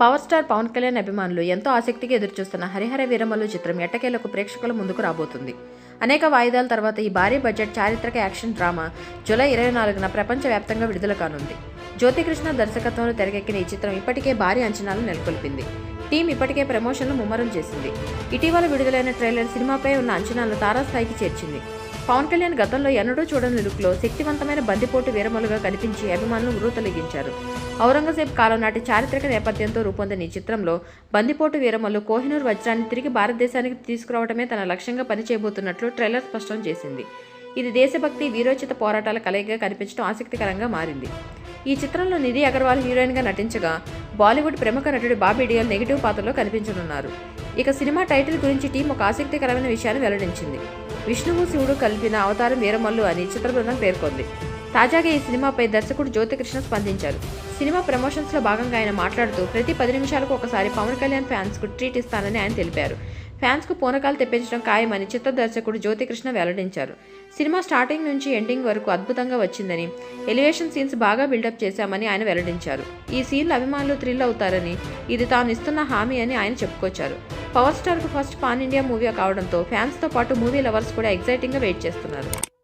Power star Pawan Kalyan అభిమానులు ఎంతో ఆసక్తిగా ఎదురుచూస్తున్న హరిహర వీరమల్లు చిత్రం ఎట్టకేలకు ప్రేక్షకుల ముందుకు రాబోతుంది. అనేక వాయిదాల తర్వాత ఈ భారీ బడ్జెట్ చారిత్రక యాక్షన్ డ్రామా జూలై ఇరవై నాలుగున ప్రపంచవ్యాప్తంగా విడుదల కానుంది. జ్యోతికృష్ణ దర్శకత్వంలో తెరకెక్కిన ఈ చిత్రం ఇప్పటికే భారీ అంచనాలు నెలకొల్పింది. టీం ఇప్పటికే ప్రమోషన్లు ముమ్మరం చేసింది. ఇటీవల విడుదలైన ట్రైలర్ సినిమాపై ఉన్న అంచనాలను తారాస్థాయికి చేర్చింది. పవన్ కళ్యాణ్ గతంలో ఎన్నడూ చూడని లుక్లో శక్తివంతమైన బందిపోటు వీరమలుగా కనిపించి అభిమానులు ఉర్రూతలిగించారు ఔరంగజేబ్ కాలం నాటి చారిత్రక నేపథ్యంతో రూపొందిన ఈ చిత్రంలో బందిపోటు వీరమల్లు కోహినూర్ వజ్రాన్ని తిరిగి భారతదేశానికి తీసుకురావడమే తన లక్ష్యంగా పనిచేయబోతున్నట్లు ట్రైలర్ స్పష్టం చేసింది. ఇది దేశభక్తి వీరోచిత పోరాటాల కలయికగా కనిపించడం ఆసక్తికరంగా మారింది. ఈ చిత్రంలో నిధి అగర్వాల్ హీరోయిన్గా నటించగా బాలీవుడ్ ప్రముఖ నటుడు బాబీ డియోల్ నెగిటివ్ పాత్రలో కనిపించనున్నారు. ఇక సినిమా టైటిల్ గురించి టీం ఒక ఆసక్తికరమైన విషయాన్ని వెల్లడించింది. విష్ణువు శివుడు కలిపిన అవతారం వీరమల్లు అని చిత్ర బృందం పేర్కొంది. తాజాగా ఈ సినిమాపై దర్శకుడు జ్యోతికృష్ణ స్పందించారు. సినిమా ప్రమోషన్స్లో భాగంగా ఆయన మాట్లాడుతూ ప్రతి పది నిమిషాలకు ఒకసారి పవన్ కళ్యాణ్ ఫ్యాన్స్కు ట్రీట్ ఇస్తానని ఆయన తెలిపారు. ఫ్యాన్స్కు పూనకాలు తెప్పించడం ఖాయమని చిత్ర దర్శకుడు జ్యోతికృష్ణ వెల్లడించారు. సినిమా స్టార్టింగ్ నుంచి ఎండింగ్ వరకు అద్భుతంగా వచ్చిందని ఎలివేషన్ సీన్స్ బాగా బిల్డప్ చేశామని ఆయన వెల్లడించారు. ఈ సీన్లు అభిమానులు థ్రిల్ అవుతారని ఇది తాను ఇస్తున్న హామీ అని ఆయన చెప్పుకొచ్చారు. పవర్ స్టార్కు ఫస్ట్ పాన్ ఇండియా మూవీ కావడంతో ఫ్యాన్స్తో పాటు మూవీ లవర్స్ కూడా ఎగ్జైటింగ్గా వెయిట్ చేస్తున్నారు.